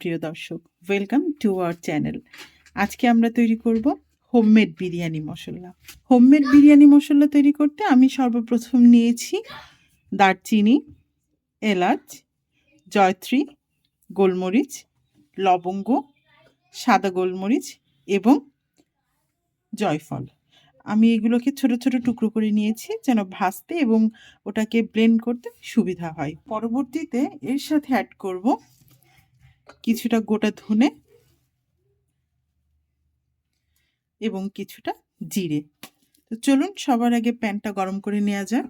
প্রিয় দর্শক। Welcome to our channel আজকে আমরা তৈরি করব হোমমেড বিরিয়ানি মশলা। হোমমেড বিরিয়ানি মশলা তৈরি করতে আমি সর্বপ্রথম নিয়েছি দারচিনি, এলাচ, জয়ত্রী, গোলমরিচ, লবঙ্গ, সাদা গোলমরিচ এবং জয়ফল। আমি এগুলোকে ছোট ছোট টুকরো করে নিয়েছি যেন ভাজতে এবং ওটাকে ব্লেন্ড করতে সুবিধা হয়। পরবর্তীতে এর সাথে অ্যাড করব কিছুটা গোটা ধনে এবং কিছুটা জিরে। তো চলুন সবার আগে প্যানটা গরম করে নেওয়া যাক।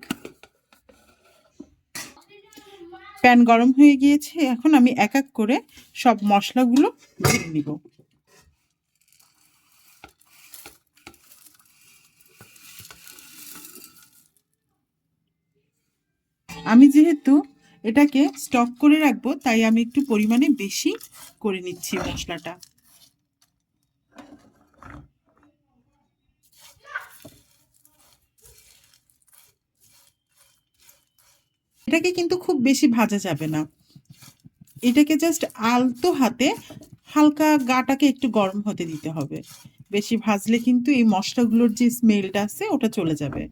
প্যান গরম হয়ে গিয়েছে, এখন আমি এক এক করে সব মশলাগুলো দিয়ে নিব। আমি যেহেতু এটাকে স্টক করে রাখব, তাই আমি একটু পরিমাণে বেশি করে নিচ্ছি মশলাটা। এটাকে কিন্তু খুব বেশি ভাজা যাবে না। এটাকে জাস্ট আলতো হাতে হালকা গাটাকে একটু গরম হতে দিতে হবে। বেশি ভাজলে কিন্তু এই মশলাগুলোর যে স্মেলটা আছে, ওটা চলে যাবে।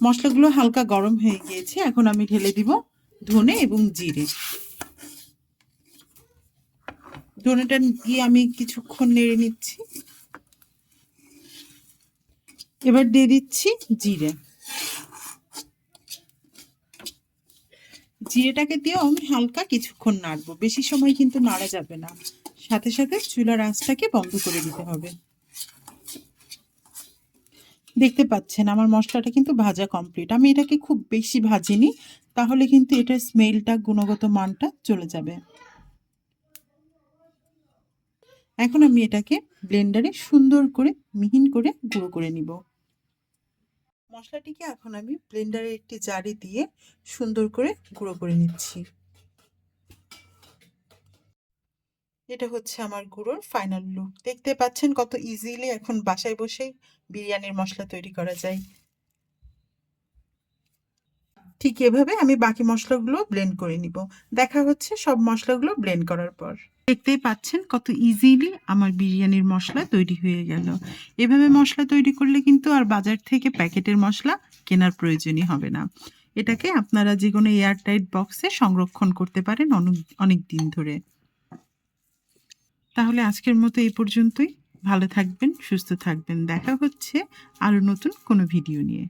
মশলাগুলো হালকা গরম হয়ে গিয়েছে, এখন আমি ঢেলে দিব ধনে এবং জিরে। ধনেটা দিয়ে আমি কিছুক্ষণ নেড়ে নিচ্ছি। এবার দিয়ে দিচ্ছি জিরে। জিরেটাকে দিয়েও আমি হালকা কিছুক্ষণ নাড়বো। বেশি সময় কিন্তু নাড়া যাবে না। সাথে সাথে চুলার আঁচটাকে বন্ধ করে দিতে হবে। দেখতে পাচ্ছেন, আমার মশলাটা কিন্তু ভাজা কমপ্লিট আমি এটাকে খুব বেশি ভাজিনি, তাহলে কিন্তু এটার স্মেলটা গুণগত মানটা চলে যাবে। এখন আমি এটাকে ব্লেন্ডারে সুন্দর করে, মিহিন করে গুঁড়ো করে নিব। মশলাটিকে এখন আমি ব্লেন্ডারে একটি জারি দিয়ে সুন্দর করে গুঁড়ো করে নিচ্ছি। এটা হচ্ছে আমার গুঁড়োর ফাইনাল লুক দেখতে পাচ্ছেন কত ইজিলি এখন বাসায় বসেই বিরিয়ানির মশলা তৈরি করা যায়। ঠিক এভাবে আমি বাকি মশলাগুলো ব্লেন্ড করে নিব। দেখা হচ্ছে সব মশলাগুলো ব্লেন্ড করার পর। দেখতেই পাচ্ছেন কত ইজিলি আমার বিরিয়ানির মশলা তৈরি হয়ে গেল। এভাবে মশলা তৈরি করলে কিন্তু আর বাজার থেকে প্যাকেটের মশলা কেনার প্রয়োজনই হবে না। এটাকে আপনারা যে কোনো এয়ারটাইট বক্সে সংরক্ষণ করতে পারেন অনেক দিন ধরে। তাহলে আজকের মতো এই পর্যন্তই। ভালো থাকবেন, সুস্থ থাকবেন। দেখা হচ্ছে আরও নতুন কোনো ভিডিও নিয়ে।